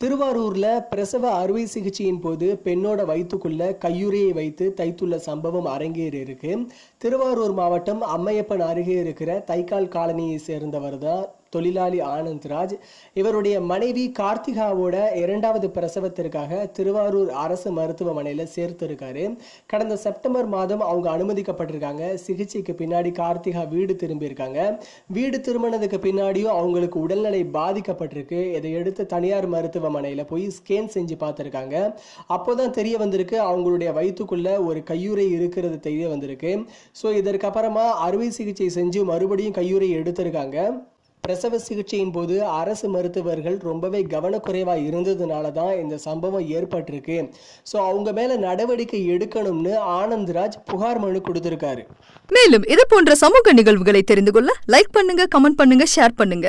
திருவாரூர்ல பிரசவ அறுவை சிகிச்சையின் போது பெண்ணோட வயிற்றுக்குள்ள கையுறையை வைத்து தைத்துள்ள சம்பவம் அரங்கேறி இருக்கு. திருவாரூர் மாவட்டம் அம்மையப்பன் அருகே இருக்கிற தைக்கால் காலனியை சேர்ந்தவர் தான் தொழிலாளி ஆனந்த்ராஜ். இவருடைய மனைவி கார்த்திகாவோட இரண்டாவது பிரசவத்திற்காக திருவாரூர் அரசு மருத்துவமனையில் சேர்த்திருக்காரு. கடந்த செப்டம்பர் மாதம் அவங்க அனுமதிக்கப்பட்டிருக்காங்க. சிகிச்சைக்கு பின்னாடி கார்த்திகா வீடு திரும்பியிருக்காங்க. வீடு திரும்பினதுக்கு பின்னாடியும் அவங்களுக்கு உடல்நிலை பாதிக்கப்பட்டிருக்கு. இதையடுத்து தனியார் மருத்துவமனையில் போய் ஸ்கேன் செஞ்சு பார்த்திருக்காங்க. அப்போதான் தெரிய வந்திருக்கு அவங்களுடைய வயிற்றுக்குள்ள ஒரு கையுறை இருக்கிறது தெரிய வந்திருக்கு. ஸோ இதற்கப்புறமா அறுவை சிகிச்சை செஞ்சு மறுபடியும் கையுறை எடுத்திருக்காங்க. பிரசவ சிகிச்சையின் போது அரசு மருத்துவர்கள் ரொம்பவே கவனக்குறைவா இருந்ததுனால தான் இந்த சம்பவம் ஏற்பட்டிருக்கு. ஸோ அவங்க மேல நடவடிக்கை எடுக்கணும்னு ஆனந்த்ராஜ் புகார் மனு கொடுத்திருக்காரு. மேலும் இது போன்ற சமூக நிகழ்வுகளை தெரிந்து கொள்ள லைக் பண்ணுங்க கமெண்ட் பண்ணுங்க ஷேர் பண்ணுங்க.